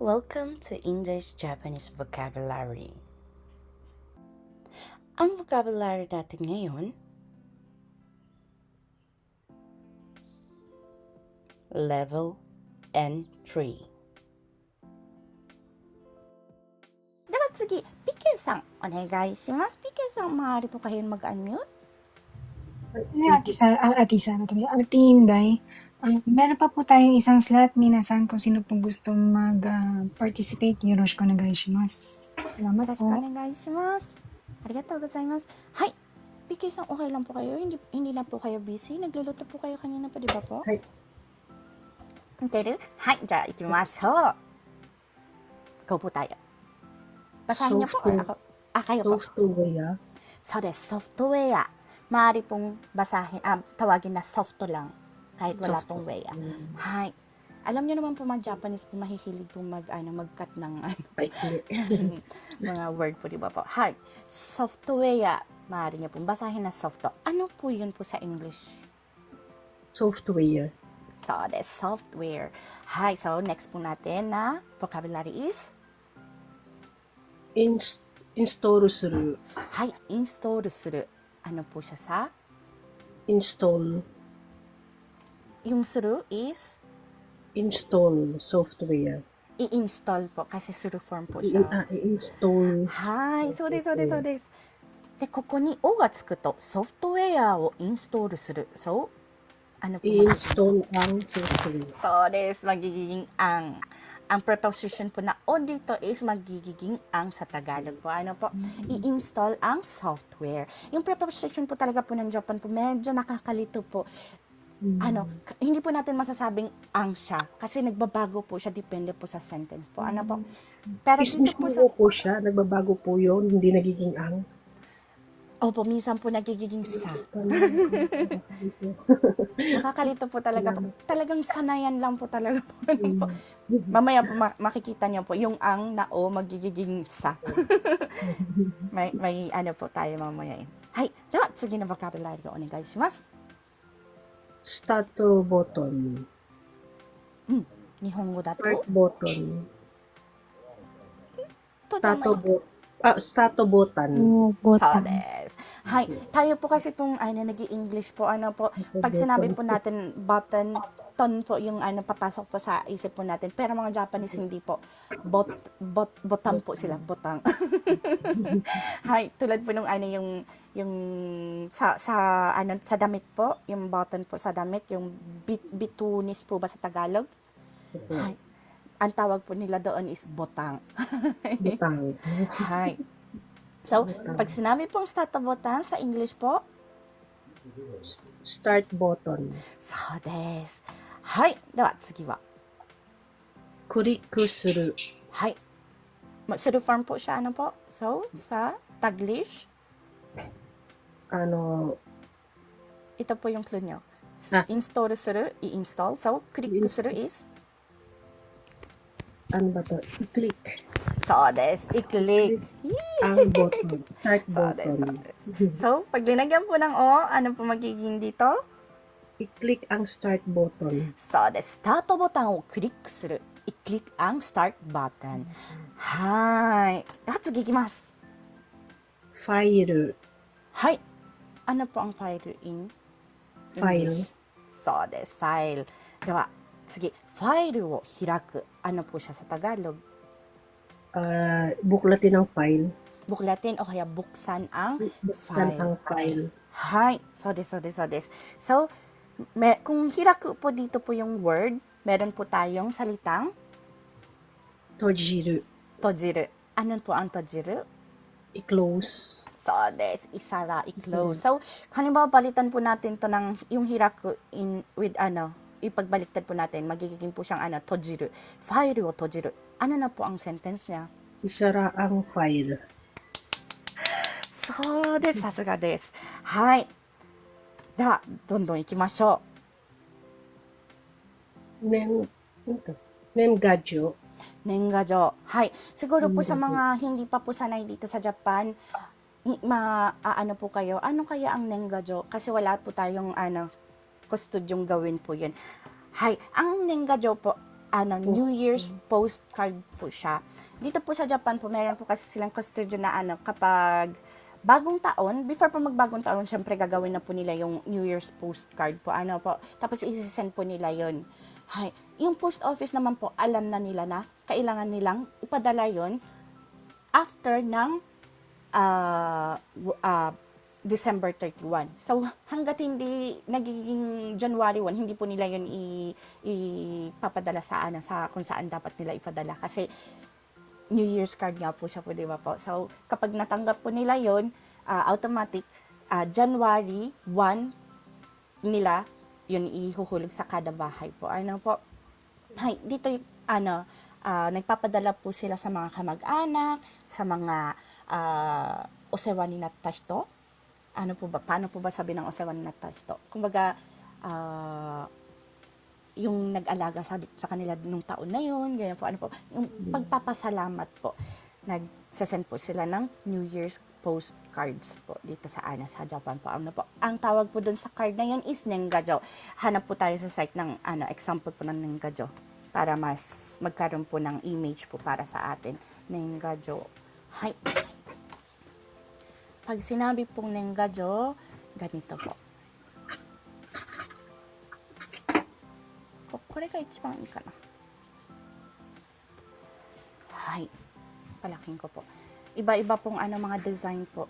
Welcome to English Japanese Vocabulary. Ang vocabulary natin ngayon, level N3. では次、ピケさん、お願いします。ピケさん、maaari po kayo mag-unmute? Ni Ate Sa, ah, Ate Sa, ano tuloy? Ate Inday, ah, meron pa po tayong isang slot, minasan kung sino po gusto mag-participate. Yoroshiku onegaishimasu. Salamat よろしく po. お願いします。ありがとうございます。はい。ピケさん、okay lang po kayo? Hindi, hindi lang po kayo busy? Nagluluto po kayo kanina pa, di ba po? はい。見てるはい、じゃあ行きましょう。Go po tayo. Basahin niyo po. or Software. Ako, ah, kayo po. Software. So, des, software. Maaari pong basahin, ah, tawagin na softo lang. Kahit wala Softo. pong way. Mm. Hi. Alam niyo naman po mga Japanese po mahihilig po mag, ano, mag-cut ng ano, Paikli. mga word po, di ba po? Hi. Software. Maaari niyo pong basahin na softo. Ano po yun po sa English? Software. So, des, software. Hi. So, next po natin na vocabulary is, Ins install する。 hi, install する. Ano po siya sa? install Yung suru is, install software. i-install po kasi suru form po I- siya. ah, i-install はい、そうです、そうです、そうです。で、ここに「お」がつくとソフトウェアをインストールする。そう。あの、 i-install ang software. そうです。magiging ang. Ang preposition po na o dito is magiging ang sa Tagalog po. Ano po? I-install ang software. Yung preposition po talaga po ng Japan po, medyo nakakalito po. Ano, k- hindi po natin masasabing ang siya. Kasi nagbabago po siya, depende po sa sentence po. Ano po? Pero Is dito po sa... mismo po siya, nagbabago po yun, hindi nagiging ang. Opo, minsan po nagiging sa. Nakakalito po talaga po. Talagang sanayan lang po talaga po. Ano po. Mamaya po ma- makikita niyo po yung ang na o magiging sa. may, may ano po tayo mamaya yun. Hay, dewa,次の vocabulary をお願いします。 start to button. うん、日本語だと Start button. とじゃ Start button. Ah, start button. Oo, So, button. this. Hi, tayo po kasi pong, ay, na nag-i-English po, ano po, pag sinabi po natin button, ton po yung ano papasok po sa isip po natin. Pero mga Japanese hindi po. Bot, bot, botang po sila, botang. Hi, tulad po nung ano yung yung sa sa ano sa damit po, yung button po sa damit, yung bit, bitunis po ba sa Tagalog? Hay. Ang tawag po nila doon is botang. botang. Hay. So, botang. pag sinabi pong start of button sa English po, start button. So des. Hay. Dewa, tsugi wa. Kuriku suru. Hay. Suru form po siya, ano po? So, sa Taglish, の、 ito po yung clue nyo. S- Ah. Install する、i-install. So, click する is, ano ba to? I-click そうです。i-click. ang button. Start そうです、そう button. です。So, pag linagyan po ng O, ano po magiging dito? I-click ang start button. そうです。スタートボタンをクリックする。i-click ang start button. はーい。では次いきます。ファイル、はい。 Ano po ang file in ファイル English?、そうです。ファイル。では、次。ファイルを開く。Ano po siya sa Tagalog? ah, buklatin ang file. Buklatin o kaya buksan ang Buksan file. ang file. はい。そうです、そうです、そうです。So, me, kung hiraku po dito po yung word, meron po tayong salitang 閉じる、 tojiru. Ano po ang tojiru? i-close. そうです。isara, i-close. So, halimbawa, balitan po natin to ng, yung hiraku in, with ano, ipagbaliktan po natin, magiging po siyang ano, tojiru. File o tojiru. Ano na po ang sentence niya? Isara ang file. そうです。さすがです。はい。では、どんどん行きましょ Nen, ano to? Nengajo. う。年賀状。はい。Siguro po sa mga hindi pa po sanay dito sa Japan, i- ma, ah, ano po kayo, ano kaya ang nenggajo? Kasi wala po tayong, ano, kustudyong gawin po yun. Hay, ang nenggajo po, ano, New Year's postcard po siya. Dito po sa Japan po, meron po kasi silang custodian na ano, kapag bagong taon, before po magbagong taon, syempre gagawin na po nila yung New Year's postcard po. Ano po, tapos isi-send po nila yon. Hay, yung post office naman po, alam na nila na kailangan nilang ipadala yon after ng w- ah, December 31. So, hanggat hindi nagiging January 1, hindi po nila yun ipapadala sa, ano, sa kung saan dapat nila ipadala. Kasi, New Year's card nga po siya po, di ba po? So, kapag natanggap po nila yon ah, automatic, ah, January 1 nila, yun ihuhulog sa kada bahay po. Ano po? Hay, dito ano, ah, nagpapadala po sila sa mga kamag-anak, sa mga uh, osewa ni natashito. Ano po ba, paano po ba sabi ng osewa ni natashito? Kumbaga, ah, yung nag-alaga sa, sa kanila nung taon na yun, ganyan po, ano po, yung pagpapasalamat po, nagsasend po sila ng New Year's postcards po dito sa ANA sa Japan po. Ano po, ang tawag po dun sa card na yun is Nengajo. Hanap po tayo sa site ng ano, example po ng Nengajo para mas magkaroon po ng image po para sa atin. Nengajo. Hay. Pag sinabi pong Nengajo, ganito po. ここれが一番いいかな。はい。Palaking ko po. Iba-iba pong ano mga design po.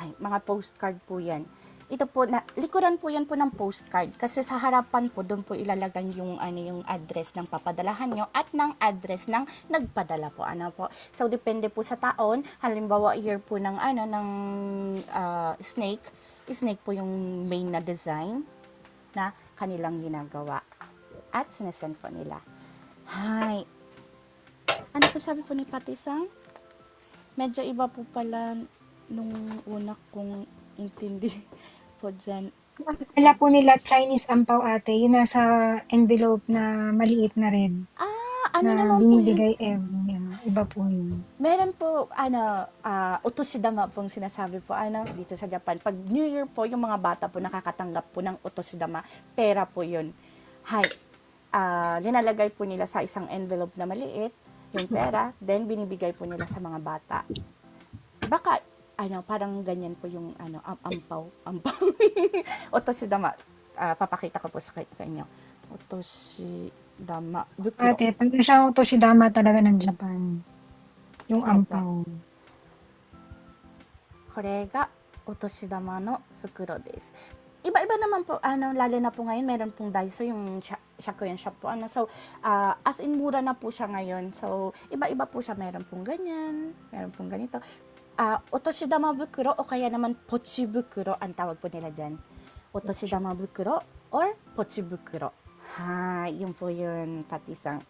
Hay, mga postcard po yan. Ito po, na, likuran po yan po ng postcard. Kasi sa harapan po, doon po ilalagay yung, ano, yung address ng papadalahan nyo at ng address ng nagpadala po. Ano po. So, depende po sa taon. Halimbawa, year po ng, ano, ng ah, snake. Snake po yung main na design na kanilang ginagawa. At sinesend po nila. Hi. Ano po sabi po ni Patisang? Medyo iba po pala nung una kong intindi po dyan. Wala po nila Chinese ampaw ate, yung nasa envelope na maliit na red. Ah, ano na naman po yun? binibigay every, ano, iba po yun. Meron po, ano, uh, utosidama pong sinasabi po, ano, dito sa Japan. Pag New Year po, yung mga bata po nakakatanggap po ng utosidama. Pera po yun. Hi. Ah, linalagay po nila sa isang envelope na maliit, yung pera, then binibigay po nila sa mga bata. Baka, ano, parang ganyan po yung ano, am ampaw, ampaw. Otoshi dama. Uh, papakita ko po sa, sa inyo. Otoshi dama. Ate, pero siya Otoshi dama talaga ng Japan. Yung ampaw. Kore ga Otoshi dama no fukuro desu. Iba-iba naman po, ano, lalo na po ngayon, meron pong Daiso yung Shakuyan shop po. Ano, so, uh, as in mura na po siya ngayon. So, iba-iba po siya. Meron pong ganyan, meron pong ganito. Ah, uh, otoshidama bukuro o kaya naman pochi bukuro ang tawag po nila dyan. Otoshidama bukuro or pochi bukuro. Ha, yun po yun, patisang.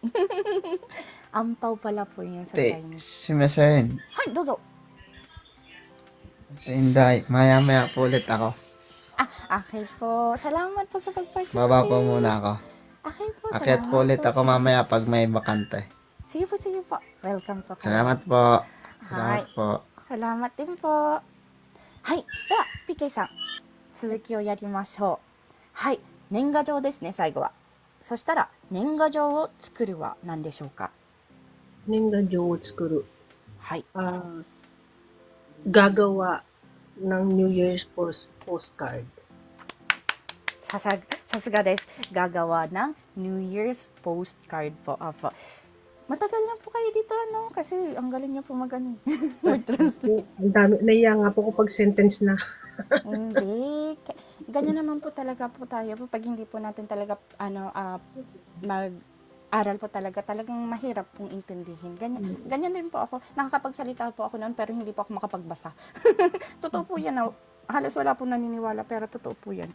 Ampaw pala po yun sa Chinese. Shimasen. Hay, dozo. Tinday, maya-maya po ulit ako. Ah, okay po. Salamat po sa pag-participate. Baba po muna ako. Okay po, salamat Akit po ulit ako mamaya pag may bakante. Sige po, sige po. Welcome po. Salamat po. Salamat Hi. po. はい、では PK さん続きをやりましょう。はい、年賀状ですね最後は。そしたら年賀状を作るは何でしょうか？年賀状を作る。はい。あ、画は何 New Year's post。さすがさすがです。ガガは何 New Year's postcard ァ Matagal na po kayo dito, ano? Kasi ang galing niyo po mag, ano, mag-translate. Ang dami, naiya nga po ko pag sentence na. hindi. Ganyan naman po talaga po tayo. po Pag hindi po natin talaga, ano, ah, mag-aral po talaga, talagang mahirap pong intindihin. Ganyan, ganyan din po ako. Nakakapagsalita po ako noon, pero hindi po ako makapagbasa. totoo po yan. ah. Halos wala po naniniwala, pero totoo po yan.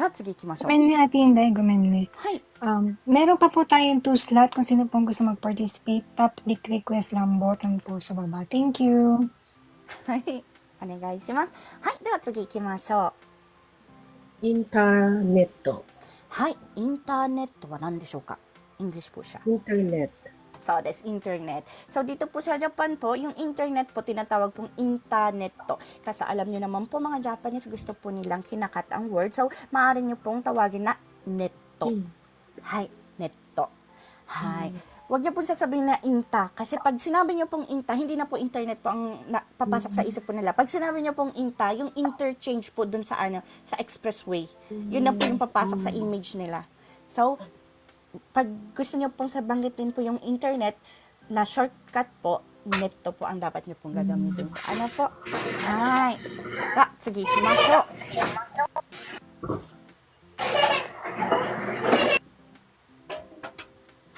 Hay, tatsugi ikimashou. Gomen ni ate Inday, gomen ni. Hay, Um, meron pa po tayong two slot kung sino pong gusto mag-participate. Tap click request lang button po sa baba. Thank you. はい。お願いします。はい。では次行きましょう。Internet. はい。インターネットは何でしょうか ?English po siya. Internet. So, that's internet. So, dito po sa Japan po, yung internet po, tinatawag pong internet to. Kasi alam nyo naman po, mga Japanese, gusto po nilang kinakat ang word. So, maaari nyo pong tawagin na netto. Hmm. Hay, netto. Hay. Huwag niyo pong sasabihin na inta. Kasi pag sinabi niyo pong inta, hindi na po internet po ang na, papasok sa isip po nila. Pag sinabi niyo pong inta, yung interchange po dun sa ano, sa expressway. Yun na po yung papasok sa image nila. So, pag gusto niyo pong sabanggitin po yung internet, na shortcut po, neto po ang dapat niyo pong gagamitin. Ano po? Hay. Ah, sige, kimasyo.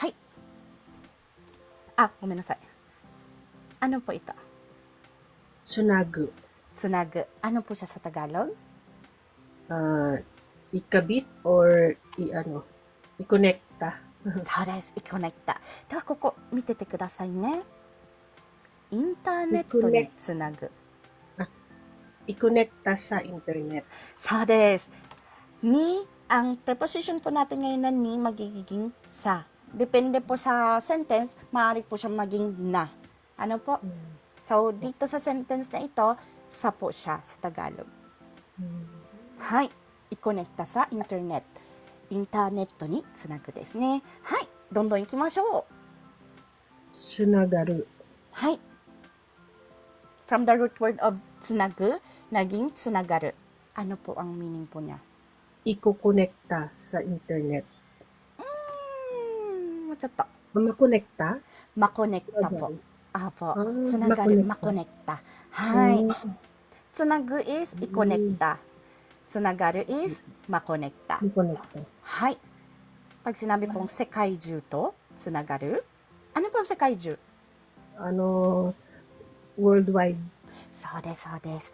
Hay. Ah, kuminasay. Ano po ito? Sunagu. Tsunagu. Ano po siya sa Tagalog? Ah, ikabit or i ano, i-connecta. そうです。いコネクタ。では、ここ、見ててくださいね。インターネットにつなぐ。 I-connecta sa internet. そうです。ni, ang preposition po natin ngayon na ni magiging sa. Depende po sa sentence, maaari po siya maging na. Ano po? So, dito sa sentence na ito, sa po siya sa Tagalog. Hai, i-connecta sa internet. インターネットにつなぐですね。はい、どんどん行きましょう。つながる。はい。From the root word of つなぐ、つながる。あのポアンミニンポニャ。イココネクタさインターネット。うん、もうちょっと。マコネクタマコネクタポ。あポ。つながるマコネクタ。はい。つなぐ is イコネクタ。Tsunagaru is makonekta. I-connecta. Hai. Pag sinabi pong sekai ju to tsunagaru, ano pong sekai ju? Ano, worldwide. そうです、そうです。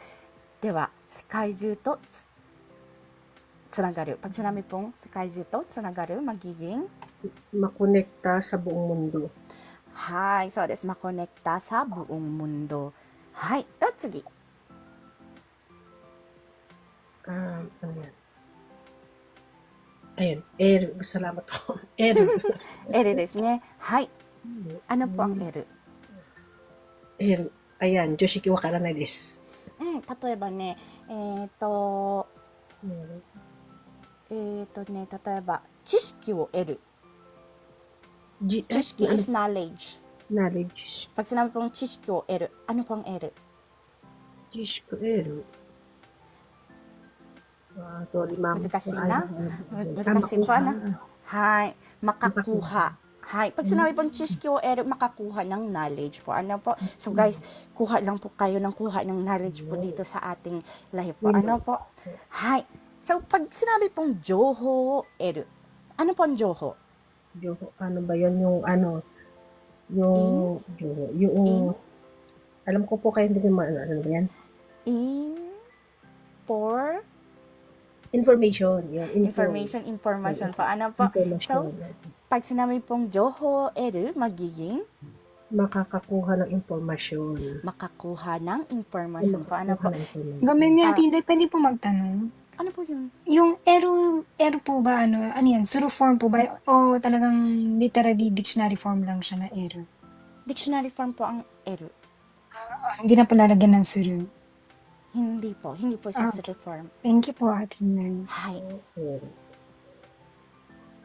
では、世界中とつつながる。Pag sinabi pong 世界中とつながる、magiging Makonekta sa buong mundo. はい、そうです。makonekta sa buong mundo. はい。で エール、エール、サラマト、エール。エールですね。はい。あのポン、エル。エール、あやん、女子わからないです。うん、例えばね、えっ、と、えっ、とね、例えば、知識を得る。知識 is knowledge. knowledge. パチナポン、知識を得る。あのポン、エル。知識を得る。er. Ah, sorry, ma'am.難しいAh, na. ah,難しいpa na. ah, Hay, makakuha. Hay, pag sinabi pong chiski o ero, makakuha ng knowledge po. Ano po? So guys, kuha lang po kayo ng kuha ng knowledge po dito sa ating live po. Ano po? Hay. So pag sinabi pong joho ero, ano po ang joho? Joho, ano ba yun? Yung ano, yung, Joho, yung, In? alam ko po kayo hindi naman, ano, ano ba yan? In, for, Information, yun. Info. information, information po. Ano po? Information. So, pag sinabi pong joho ero, magiging makakakuha ng impormasyon. makakuha ng information po. Ano po? Gamin niya, Ah. Tinday, pwede po magtanong. Ano po yun? Yung ero, ero po ba, ano, ano yan, suru form po ba? O talagang literally dictionary form lang siya na ero? Dictionary form po ang ero. Ah, hindi na po lalagyan ng suru. Hindi po. Hindi po siya Ah. sa reform. Thank you po, Ate Nan. はい。 Yun.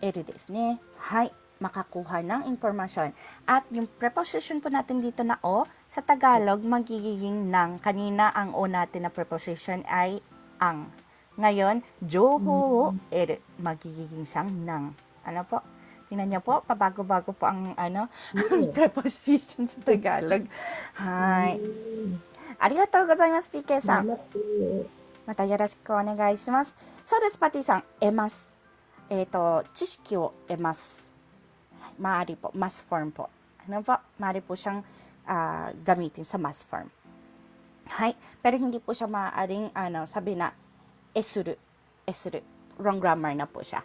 Ere ですね。はい。Makakuha ng impormasyon. At yung preposition po natin dito na o, sa Tagalog, magiging nang. Kanina, ang o natin na preposition ay ang. Ngayon, joho ere. Magiging siyang nang. Ano po? Tingnan niyo po, pabago-bago po ang ano, preposition sa Tagalog. Hi. ありがとうございます、PK さん。 Salamat po. またよろしくお願いします。そうです、パティさん。得ます。えっ、と、知識を得ます。maaari po, mass form po. Ano po? Maaari po siyang ah, gamitin sa mass form. Hay. Pero hindi po siya maaaring, ano, sabi na, esuru. Esuru. Wrong grammar na po siya.